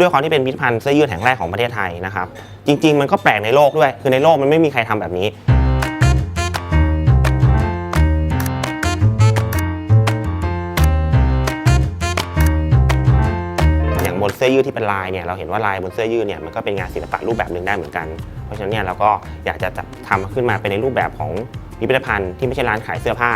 ด้วยความที่เป็นพิพิธภัณฑ์เสื้อยืดแห่งแรกของประเทศไทยนะครับ จริง ๆ มันก็แปลกในโลกด้วย คือในโลกมันไม่มีใครทำแบบนี้ อย่างบนเสื้อยืดที่เป็นลายเนี่ยเราเห็นว่าลายบนเสื้อยืดเนี่ยมันก็เป็นงานศิลปะรูปแบบหนึ่งได้เหมือนกัน เพราะฉะนั้นเนี่ยเราก็อยากจะจัดทำขึ้นมาเป็นในรูปแบบของพิพิธภัณฑ์ที่ไม่ใช่ร้านขายเสื้อผ้า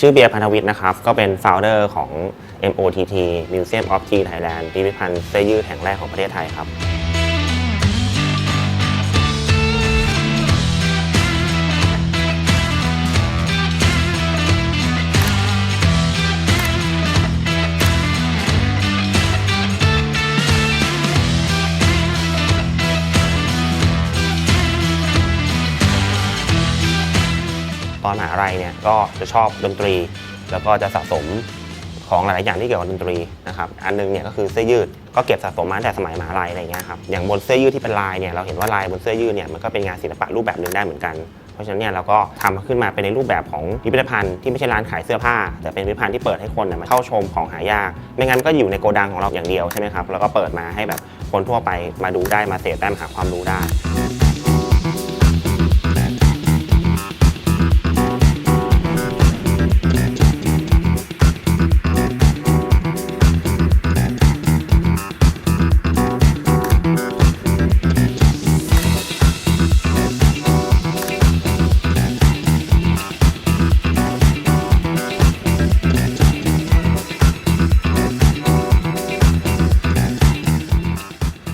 ชื่อเบียร์พันธวิทย์นะครับ ก็เป็นโฟลเดอร์ของ MOTT Museum of Tea Thailand พิพิธภัณฑ์เสื้อยืดแห่งแรกของประเทศไทยครับ อนมหาลัยเนี่ยก็จะชอบดนตรี แล้วก็จะสะสมของหลาย ๆ อย่างที่เกี่ยวกับดนตรีนะครับอันหนึงเนี่ยก็คือเสื้อยืดก็เก็บสะสมมาตั้งแต่สมัยมหาลัยอะไรเงี้ยครับอย่างบนเสื้อยืดที่เป็นลายเนี่ยเราเห็นว่าลายบนเสื้อยืดเนี่ยมันก็เป็นงานศิลปะรูปแบบหนึ่งได้เหมือนกันเพราะฉะนั้นเนี่ยเราก็ทำขึ้นมาเป็นในรูปแบบของพิพิธภัณฑ์ที่ไม่ใช่ร้านขายเสื้อผ้า แต่เป็นพิพิธภัณฑ์ที่เปิดให้คนเนี่ยมาเข้าชมของหายาก ไม่งั้นก็อยู่ในโกดังของเราอย่างเดียวใช่ไหมครับแล้วก็เปิดมาให้แบบคนทั่วไปมาดูได้มาเสพได้มาหาความรู้ได้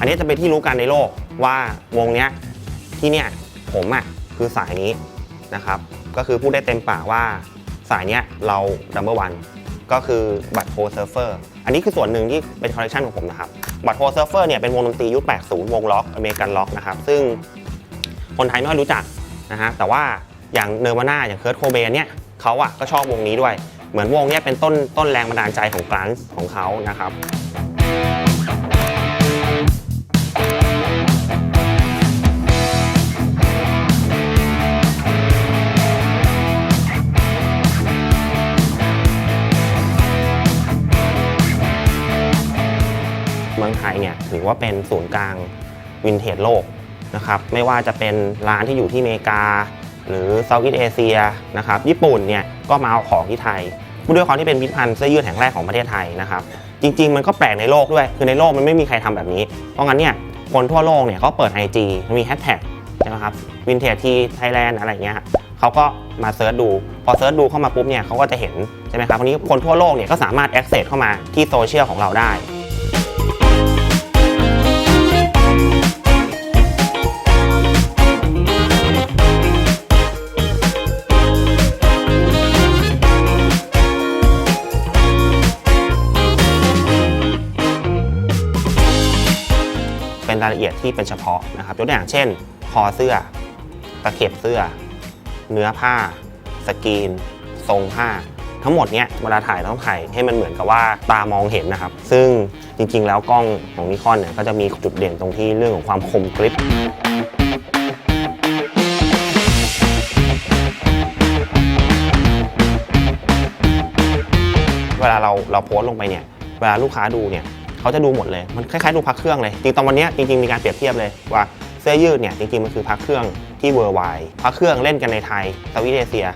อันนี้จะเป็นที่รู้กันในโลกว่าวงเนี้ยที่เนี่ยผมอะคือสายนี้นะครับ ก็คือพูดได้เต็มปากว่าสายเนี้ยเราดัมเบิลวันก็คือบัตโฮเซิร์ฟเฟอร์อันนี้คือส่วนหนึ่งที่เป็นคอลเลคชันของผมนะครับบัตโฮเซิร์ฟเฟอร์เนี่ยเป็นวงดนตรียุค 80 วงล็อกอเมริกันล็อกนะครับ ซึ่งคนไทยไม่ค่อยรู้จักนะฮะแต่ว่าอย่างเนอร์วาน่าอย่างเคิร์ตโคเบนเนี่ยเขาอะก็ชอบวงนี้ด้วย เหมือนวงเนี้ยเป็นต้นต้นแรงบันดาลใจของกลานของเขานะครับ องไทยเนี่ยถือว่าเป็นศูนย์กลางวินเทจโลกนะครับไม่ว่าจะเป็นร้านที่อยู่ที่อเมริกา หรือเซาท์อีสเอเชียนะครับญี่ปุ่นเนี่ยก็มาเอาของที่ไทยด้วยความที่เป็นพิพิธภัณฑ์เสื้อยืดแห่งแรกของประเทศไทยนะครับจริง ๆ มันก็แปลกในโลกด้วย คือในโลกมันไม่มีใครทำแบบนี้ เพราะงั้นเนี่ยคนทั่วโลกเนี่ยเขาเปิด IG มีแฮชแท็กใช่ไหมครับวินเทจทีไทยแลนด์อะไรเงี้ยเขาก็มาเซิร์ชดู พอเซิร์ชดูเข้ามาปุ๊บเนี่ยเขาก็จะเห็นใช่ไหมครับวันนี้คนทั่วโลกเนี่ยก็สามารถ access เข้ามาที่โซเชียลของเราได้ รายละเอียดที่เป็นเฉพาะนะครับยกตัวอย่างเช่น คอเสื้อ ตะเข็บเสื้อ เนื้อผ้า สกรีน ทรงผ้า ทั้งหมดเนี้ยเวลาถ่ายต้องถ่ายให้มันเหมือนกับว่าตามองเห็นนะครับ ซึ่งจริงๆ แล้วกล้องของนิคอนเนี่ยก็จะมีจุดเด่นตรงที่เรื่องของความคมกริบเวลาเราเราโพสต์ลงไปเนี่ย เวลาลูกค้าดูเนี่ย เขาจะดูหมดเลย มันคล้ายๆดูพักเครื่องเลย จริงๆตอนวันนี้จริงๆมีการเปรียบเทียบเลยว่าเสื้อยืดเนี่ยจริงๆมันคือพักเครื่องที่เวอร์ไวพักเครื่องเล่นกันในไทยสวิตเอเชีย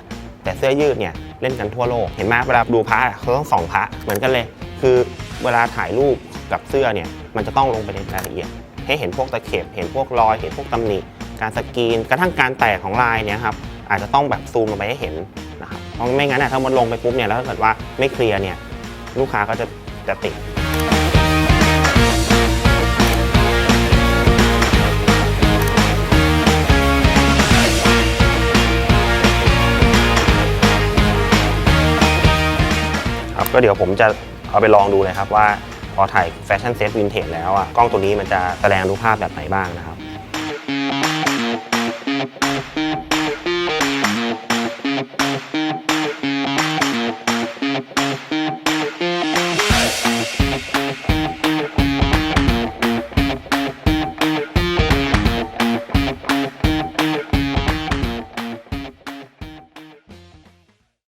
แต่เสื้อยืดเนี่ยเล่นกันทั่วโลก เห็นไหมเวลาดูพระเขาต้องส่องพระเหมือนกันเลย คือเวลาถ่ายรูปกับเสื้อเนี่ยมันจะต้องลงไปในรายละเอียด ให้เห็นพวกตะเข็บเห็นพวกรอย เห็นพวกตำหนิการสกรีนกระทั่งการแตกของลายเนี่ยครับอาจจะต้องแบบซูมลงไปให้เห็นนะครับเพราะไม่งั้นน่ะถ้ามันลงไปปุ๊บเนี่ยแล้วถ้าเกิดว่าไม่เคลียร์เนี่ยลูกค้าก็จะจะติด ก็เดี๋ยวผมจะเอาไปลองดูเลยครับว่าพอถ่ายแฟชั่นเซตวินเทจแล้วอะกล้องตัวนี้มันจะแสดงรูปภาพแบบไหนบ้างนะครับ